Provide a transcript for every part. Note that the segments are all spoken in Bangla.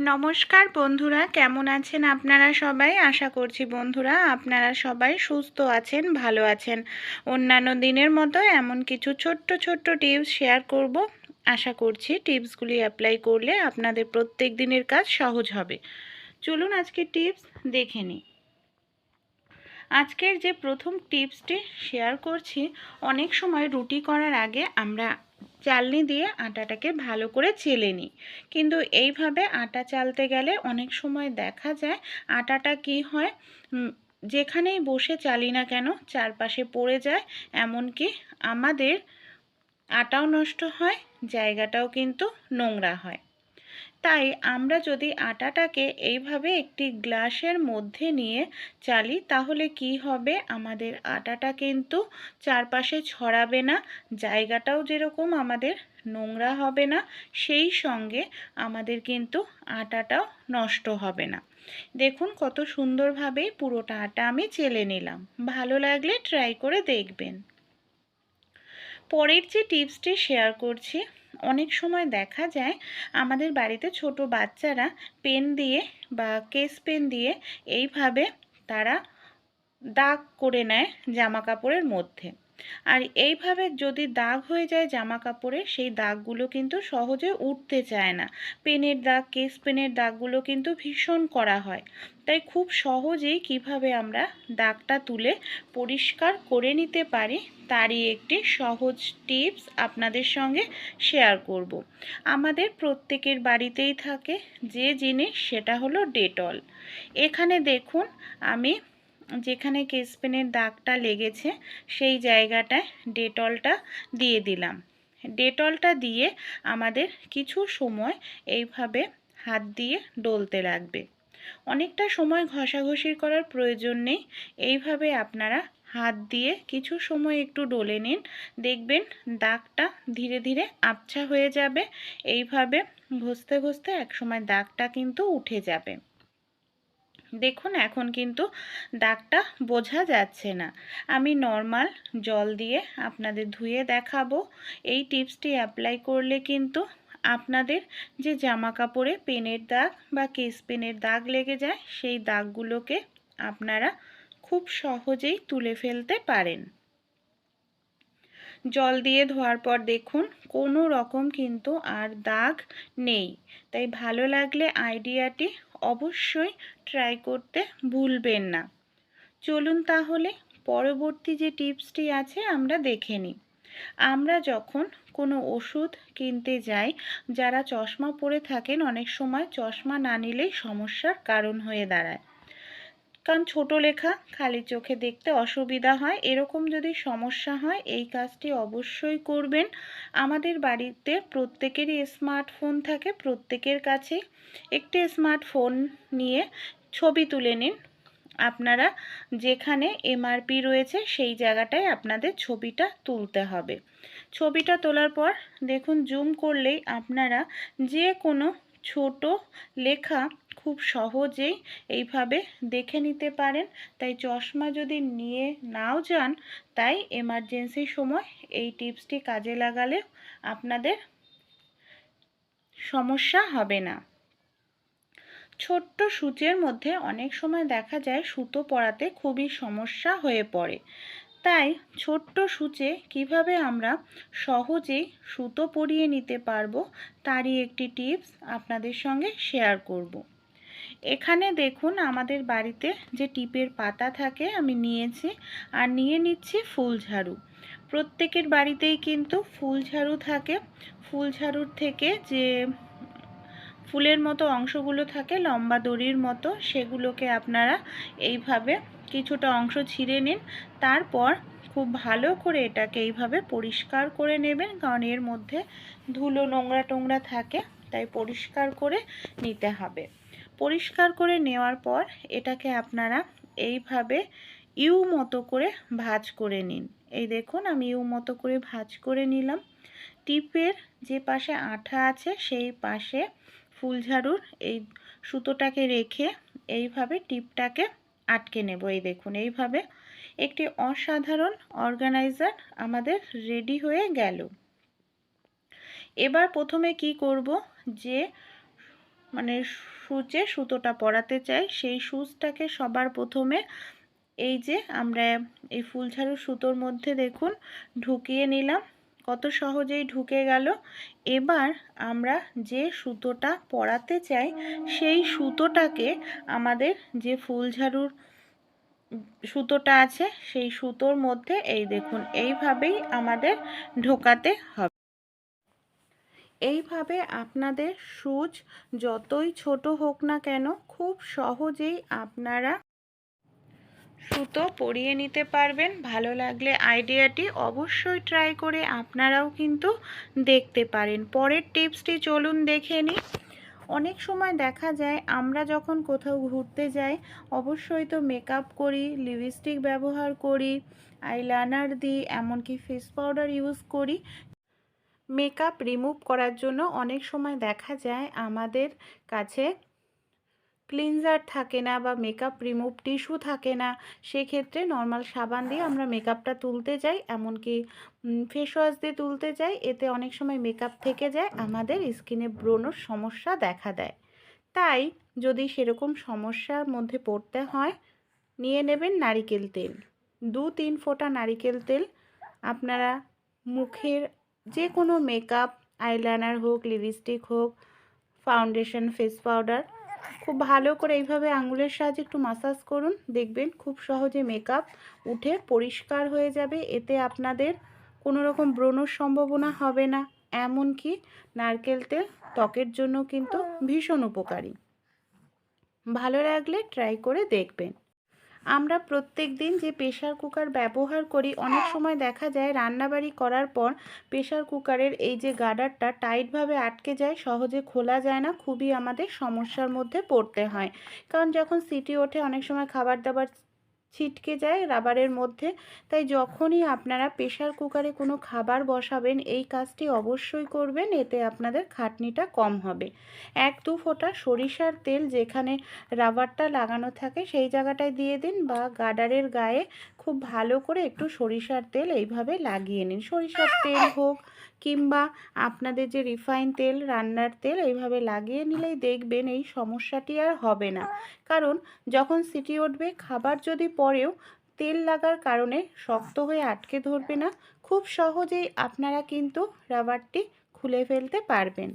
নমস্কার বন্ধুরা, কেমন আছেন আপনারা সবাই? আশা করছি বন্ধুরা আপনারা সবাই সুস্থ আছেন, ভালো আছেন। অন্যান্য দিনের মতো এমন কিছু ছোট্ট ছোট্ট টিপস শেয়ার করব। আশা করছি টিপসগুলি অ্যাপ্লাই করলে আপনাদের প্রত্যেক দিনের কাজ সহজ হবে। চলুন আজকে টিপস দেখে নিই। আজকের যে প্রথম টিপসটি শেয়ার করছি, অনেক সময় রুটি করার আগে আমরা চালনি দিয়ে আটাটাকে ভালো করে চেলে নিই কিন্তু এইভাবে আটা চালতে গেলে অনেক সময় দেখা যায় আটাটা কি হয় যেখানেই বসে চালি না কেন চারপাশে পড়ে যায়, এমনকি আমাদের আটাও নষ্ট হয়, জায়গাটাও কিন্তু নোংরা হয়। তাই আমরা যদি আটাটাকে এইভাবে একটি গ্লাসের মধ্যে নিয়ে চালি, তাহলে কি হবে? আমাদের আটাটা কিন্তু চারপাশে ছড়াবে না, জায়গাটাও যেরকম আমাদের নোংরা হবে না, সেই সঙ্গে আমাদের কিন্তু আটাটাও নষ্ট হবে না। দেখুন কত সুন্দরভাবেই পুরোটা আটা আমি চেলে নিলাম। ভালো লাগলে ট্রাই করে দেখবেন। পরের যে টিপসটি শেয়ার করছি অনেক সময় দেখা যায় আমাদের বাড়িতে ছোট বাচ্চারা পেন দিয়ে বা কেস পেন দিয়ে এইভাবে তারা দাগ করে নেয় জামা কাপড়ের মধ্যে। আর এইভাবে যদি দাগ হয়ে যায় জামা কাপড়ে সেই দাগগুলো কিন্তু সহজে উঠতে চায় না। পেনের দাগ, কেস পেনের দাগগুলো কিন্তু ভীষণ করা হয়। তাই খুব সহজেই কীভাবে আমরা দাগটা তুলে পরিষ্কার করে নিতে পারি, তারই একটি সহজ টিপস আপনাদের সঙ্গে শেয়ার করব। আমাদের প্রত্যেকের বাড়িতেই থাকে, যে জিনিস সেটা হলো ডেটল। এখানে দেখুন, আমি যেখানে কেসপেনের দাগটা লেগেছে, সেই জায়গাটায় ডেটলটা দিয়ে দিলাম। ডেটলটা দিয়ে আমাদের কিছু সময় এইভাবে হাত দিয়ে ডলতে লাগবে। অনেকটা সময় ঘষাঘষির করার প্রয়োজন নেই। এইভাবে আপনারা হাত দিয়ে কিছু সময় একটু ডলে নিন। দেখবেন দাগটা ধীরে ধীরে আবছা হয়ে যাবে। এইভাবে ঘষতে ঘষতে একসময় দাগটা কিন্তু উঠে যাবে। দেখুন, এখন কিন্তু দাগটা বোঝা যাচ্ছে না। আমি নর্মাল জল দিয়ে আপনাদের ধুয়ে দেখাবো। এই টিপসটি অ্যাপ্লাই করলে কিন্তু আপনাদের যে জামা কাপড়ে পেনের দাগ বা কেস পেনের দাগ লেগে যায়, সেই দাগগুলোকে আপনারা খুব সহজেই তুলে ফেলতে পারেন। জল দিয়ে ধোয়ার পর দেখুন, কোনো রকম কিন্তু আর দাগ নেই। তাই ভালো লাগলে আইডিয়াটি অবশ্যই ট্রাই করতে ভুলবেন না। চলুন তাহলে পরবর্তী যে টিপসটি আছে আমরা দেখে নিই। আমরা যখন কোনো ওষুধ কিনতে যাই, যারা চশমা পরে থাকেন, অনেক সময় চশমা না নিলেই সমস্যার কারণ হয়ে দাঁড়ায়। কারণ ছোট লেখা খালি চোখে দেখতে অসুবিধা হয়। এরকম যদি সমস্যা হয়, এই কাজটি অবশ্যই করবেন। আমাদের বাড়িতে প্রত্যেকেরই স্মার্টফোন থাকে, প্রত্যেকের কাছে একটি স্মার্টফোন নিয়ে ছবি তুলে নিন। আপনারা যেখানে এমআরপি রয়েছে, সেই জায়গাটায় আপনাদের ছবিটা তুলতে হবে। ছবিটা তোলার পর দেখুন, জুম করলেই আপনারা যে কোনো ছোট লেখা খুব সহজেই এইভাবে দেখে নিতে পারেন। তাই চশমা যদি নিয়ে নাও যান, তাই এমার্জেন্সি সময় এই টিপসটি কাজে লাগালে আপনাদের সমস্যা হবে না। ছোট্ট সূচের মধ্যে অনেক সময় দেখা যায় সুতো পরাতে খুবই সমস্যা হয়ে পড়ে। তাই ছোট্ট সূচে কীভাবে আমরা সহজেই সুতো পরিয়ে নিতে পারব, তারই একটি টিপস আপনাদের সঙ্গে শেয়ার করব। এখানে দেখুন আমাদের বাড়িতে যে টিপের পাতা থাকে আমি নিয়েছি আর নিয়ে নিচ্ছি ফুল ঝাড়ু। প্রত্যেকের বাড়িতেই কিন্তু ফুল ঝাড়ু থাকে। ফুল ঝাড়ুর থেকে যে ফুলের মতো অংশগুলো থাকে, লম্বা দড়ির মতো, সেগুলোকে আপনারা এইভাবে কিছুটা অংশ ছিঁড়ে নিন। তারপর খুব ভালো করে এটাকে এইভাবে পরিষ্কার করে নেবেন, কারণ এর মধ্যে ধুলো নোংরা টোংরা থাকে, তাই পরিষ্কার করে নিতে হবে। পরিষ্কার করে নেওয়ার পর এটাকে আপনারা এইভাবে ইউ মতো করে ভাজ করে নিন। এই দেখুন, আমি ইউ মতো করে ভাজ করে নিলাম। টিপের যে পাশে আঠা আছে, সেই পাশে ফুলঝাড়ুর এই সুতোটাকে রেখে এইভাবে টিপটাকে আটকে নেব। এই দেখুন, এইভাবে একটি অসাধারণ অর্গানাইজার আমাদের রেডি হয়ে গেল। এবার প্রথমে কি করব? যে মানে সূচে সুতোটা পরাতে চাই। সেই সুচটাকে সবার প্রথমে এই যে আমরা এই ফুলঝাড়ু সুতোর মধ্যে দেখুন ঢুকিয়ে নিলাম। কত সহজেই ঢুকে গেল। এবার আমরা যে সুতোটা পরাতে চাই, সেই সুতোটাকে আমাদের যে ফুলঝাড়ুর সুতোটা আছে, সেই সুতোর মধ্যে এই দেখুন, এইভাবেই আমাদের ঢোকাতে হবে। এইভাবে আপনাদের সুচ যতই ছোট হোক না কেন খুব সহজেই আপনারা সুতো পরিয়ে নিতে পারবেন। ভালো লাগলে আইডিয়াটি অবশ্যই ট্রাই করে আপনারাও কিন্তু দেখতে পারেন। পরের টিপসটি চলুন দেখে নিই। অনেক সময় দেখা যায় আমরা যখন কোথাও ঘুরতে যাই, অবশ্যই তো মেকআপ করি লিপস্টিক ব্যবহার করি আইলাইনার দিই, এমনকি ফেস পাউডার ইউজ করি। মেকআপ রিমুভ করার জন্য অনেক সময় দেখা যায় আমাদের কাছে ক্লিনজার থাকে না বা মেকআপ রিমুভ টিস্যু থাকে না। সেক্ষেত্রে নর্মাল সাবান দিয়ে আমরা মেকআপটা তুলতে যাই, এমনকি ফেস ওয়াশ দিয়ে তুলতে যাই। এতে অনেক সময় মেকআপ থেকে যায়, আমাদের স্কিনে ব্রণর সমস্যা দেখা দেয়। তাই যদি সেরকম সমস্যার মধ্যে পড়তে হয়, নিয়ে নেবেন নারিকেল তেল। দু তিন ফোঁটা নারিকেল তেল আপনারা মুখের যে কোনো মেকআপ আইলাইনার হোক লিপস্টিক হোক ফাউন্ডেশন ফেস পাউডার খুব ভালো করে এইভাবে আঙুলের সাহায্যে একটু মাসাজ করুন। দেখবেন খুব সহজে মেকআপ উঠে পরিষ্কার হয়ে যাবে। এতে আপনাদের কোনো রকম ব্রণর সম্ভাবনা হবে না। এমনকি নারকেল তেল ত্বকের জন্য কিন্তু ভীষণ উপকারী। ভালো লাগলে ট্রাই করে দেখবেন। আমরা প্রত্যেক দিন যে প্রেশার কুকার ব্যবহার করি অনেক সময় দেখা যায় রান্নাবাড়ি করার পর প্রেশার কুকারের এই যে গার্ডারটা টাইটভাবে আটকে যায় সহজে খোলা যায় না খুবই আমাদের সমস্যার মধ্যে পড়তে হয়। কারণ যখন সিটি ওঠে অনেক সময় খাবার দাবার ছিটকে যায় রাবারের মধ্যে। তাই যখনই আপনারা প্রেশার কুকারে কোনো খাবার বসাবেন, এই কাজটি অবশ্যই করবেন। এতে আপনাদের খাটনিটা কম হবে। এক দু ফোঁটা সরিষার তেল যেখানে রাবারটা লাগানো থাকে, সেই জায়গাটায় দিয়ে দিন বা গার্ডারের গায়ে খুব ভালো করে একটু সরিষার তেল এইভাবে লাগিয়ে নিন। সরিষার তেল হোক কিংবা আপনাদের যে রিফাইন তেল, রান্নার তেল এইভাবে লাগিয়ে নিলেই দেখবেন এই সমস্যাটি আর হবে না। কারণ যখন সিটি উঠবে, খাবার যদি পরেও তেল লাগার কারণে শক্ত হয়ে আটকে ধরবে না, খুব সহজেই আপনারা কিন্তু রাবারটি খুলে ফেলতে পারবেন।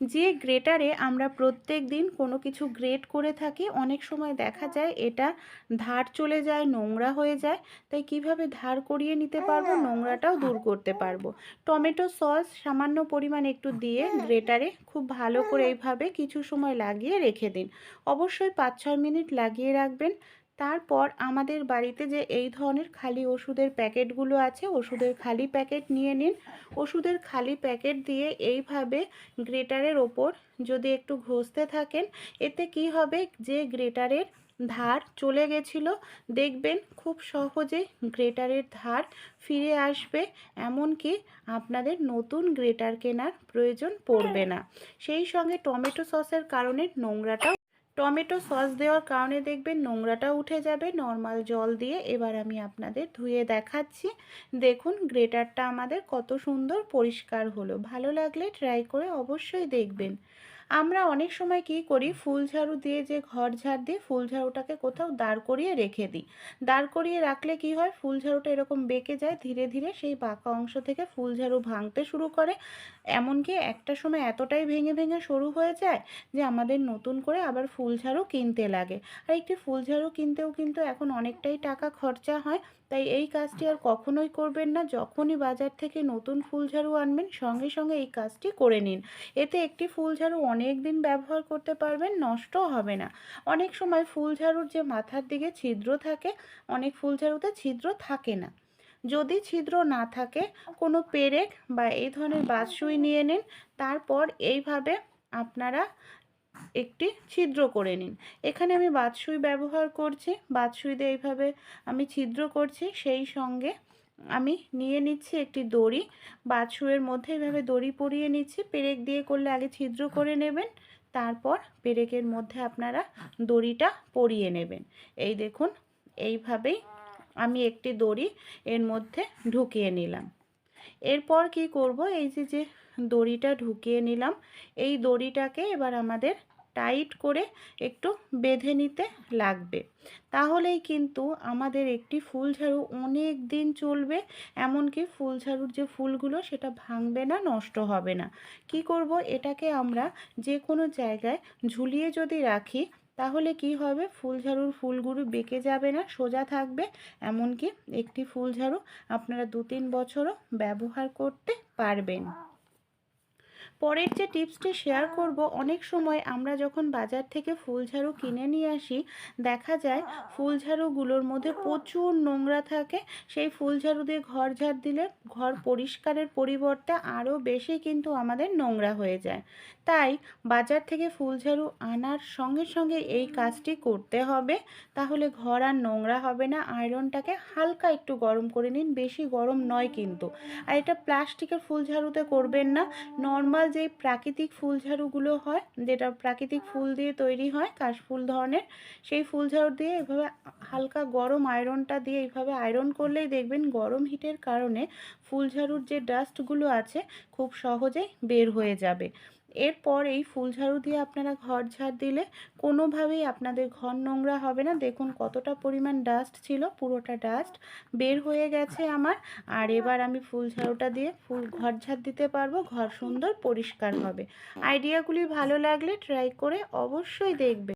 যে গ্রেটারে আমরা প্রত্যেক দিন কোনো কিছু গ্রেট করে থাকি অনেক সময় দেখা যায় এটা ধার চলে যায় নোংরা হয়ে যায় তাই কীভাবে ধার করিয়ে নিতে পারব নোংরাটাও দূর করতে পারব। টমেটো সস সামান্য পরিমাণ একটু দিয়ে গ্রেটারে খুব ভালো করে এইভাবে কিছু সময় লাগিয়ে রেখে দিন। অবশ্যই পাঁচ ছয় মিনিট লাগিয়ে রাখবেন। তারপর আমাদের বাড়িতে যে এই ধরনের খালি ওষুধের প্যাকেটগুলো আছে, ওষুধের খালি প্যাকেট নিয়ে নিন। ওষুধের খালি প্যাকেট দিয়ে এইভাবে গ্রেটারের ওপর যদি একটু ঘষতে থাকেন, এতে কি হবে? যে গ্রেটারের ধার চলে গেছিল, দেখবেন খুব সহজে গ্রেটারের ধার ফিরে আসবে, এমনকি আপনাদের নতুন গ্রেটার কেনার প্রয়োজন পড়বে না। সেই সঙ্গে টমেটো সসের কারণে নোংরাটাও টমেটো সস দেওয়ার কারণে দেখবেন নোংরাটা উঠে যাবে, নর্মাল জল দিয়ে। এবার আমি আপনাদের ধুয়ে দেখাচ্ছি। দেখুন, গ্রেটারটা আমাদের কত সুন্দর পরিষ্কার হলো। ভালো লাগলে ট্রাই করে অবশ্যই দেখবেন। আমরা অনেক সময় কি করি? ফুল ঝাড়ু দিয়ে যে ঘর ঝাড় দিয়ে ফুল ঝাড়ুটাকে কোথাও দাঁড় করিয়ে রেখে দিই। দাঁড় করিয়ে রাখলে কি হয়? ফুল ঝাড়ুটা এরকম বেঁকে যায়, ধীরে ধীরে সেই বাঁকা অংশ থেকে ফুল ঝাড়ু ভাঙতে শুরু করে। এমনকি একটা সময় এতটাই ভেঙে ভেঙে সরু হয়ে যায় যে আমাদের নতুন করে আবার ফুল ঝাড়ু কিনতে লাগে। আর একটি ফুল ঝাড়ু কিনতেও কিন্তু এখন অনেকটাই টাকা খরচা হয়। তাই এই কাজটি আর কখনোই করবেন না। যখনই বাজার থেকে নতুন ফুলঝাড়ু আনবেন, সঙ্গে সঙ্গে এই কাজটি করে নিন। এতে একটি ফুলঝাড়ু অনেক দিন ব্যবহার করতে পারবেন, নষ্টও হবে না। অনেক সময় ফুলঝাড়ুর যে মাথার দিকে ছিদ্র থাকে, অনেক ফুলঝাড়ুতে ছিদ্র থাকে না। যদি ছিদ্র না থাকে, কোনো পেরেক বা এই ধরনের বাসুই নিয়ে নিন। তারপর এইভাবে আপনারা একটি ছিদ্র করে নিন। এখানে আমি বাতসুই ব্যবহার করছি। বাতসুই দিয়ে এইভাবে আমি ছিদ্র করছি। সেই সঙ্গে আমি নিয়ে নিচ্ছি একটি দড়ি। বাছুয়ের মধ্যে এভাবে দড়ি পরিয়ে নিচ্ছি। পেরেক দিয়ে করলে আগে ছিদ্র করে নেবেন। তারপর পেরেকের মধ্যে আপনারা দড়িটা পরিয়ে নেবেন। এই দেখুন, এইভাবেই আমি একটি দড়ি এর মধ্যে ঢুকিয়ে নিলাম। এরপর কি করব? এই যে যে দড়িটা ঢুকিয়ে নিলাম। এই দড়িটাকে এবার আমাদের টাইট করে একটু বেঁধে নিতে লাগবে। তাহলেই কিন্তু আমাদের একটি ফুল ঝাড়ু অনেক দিন চলবে, এমনকি ফুল ঝাড়ুর যে ফুলগুলো সেটা ভাঙবে না, নষ্ট হবে না। কি করব? এটাকে আমরা যে কোনো জায়গায় ঝুলিয়ে যদি রাখি, তাহলে কি হবে? ফুল ঝাড়ুর ফুলগুলো বেঁকে যাবে না, সোজা থাকবে। এমনকি একটি ফুল ঝাড়ু আপনারা দু তিন বছরও ব্যবহার করতে পারবেন। পরের যে টিপসটি শেয়ার করব, অনেক সময় আমরা যখন বাজার থেকে ফুলঝাড়ু কিনে নিয়ে আসি, দেখা যায় ফুলঝাড়ুগুলোর মধ্যে প্রচুর নোংরা থাকে। সেই ফুলঝাড়ু দিয়ে ঘর ঝাড় দিলে ঘর পরিষ্কারের পরিবর্তে আরও বেশি কিন্তু আমাদের নোংরা হয়ে যায়। তাই বাজার থেকে ফুলঝাড়ু আনার সঙ্গে সঙ্গে এই কাজটি করতে হবে। তাহলে ঘর আর নোংরা হবে না। আয়রনটাকে হালকা একটু গরম করে নিন। বেশি গরম নয় কিন্তু। আর এটা প্লাস্টিকের ফুলঝাড়ুতে করবেন না। নর্মাল যেই প্রাকৃতিক ফুল ঝাড়ুগুলো হয়, যেটা প্রাকৃতিক ফুল দিয়ে তৈরি হয়, কাশফুল ধরনের, সেই ফুলঝাড়ু দিয়ে এভাবে হালকা গরম আয়রনটা দিয়ে এইভাবে আয়রন করলেই দেখবেন গরম হিটের কারণে ফুলঝাড়ুর যে ডাস্টগুলো আছে, খুব সহজেই বের হয়ে যাবে। এরপর এই ফুল ঝাড়ু দিয়ে আপনারা ঘর ঝাড় দিলে কোনোভাবেই আপনাদের ঘর নোংরা হবে না। দেখুন কতটা পরিমাণ ডাস্ট ছিল, পুরোটা ডাস্ট বের হয়ে গেছে আমার। আর এবার আমি ফুল ঝাড়ুটা দিয়ে ফুল ঘর ঝাড় দিতে পারব, ঘর সুন্দর পরিষ্কার হবে। আইডিয়াগুলি ভালো লাগলে ট্রাই করে অবশ্যই দেখবে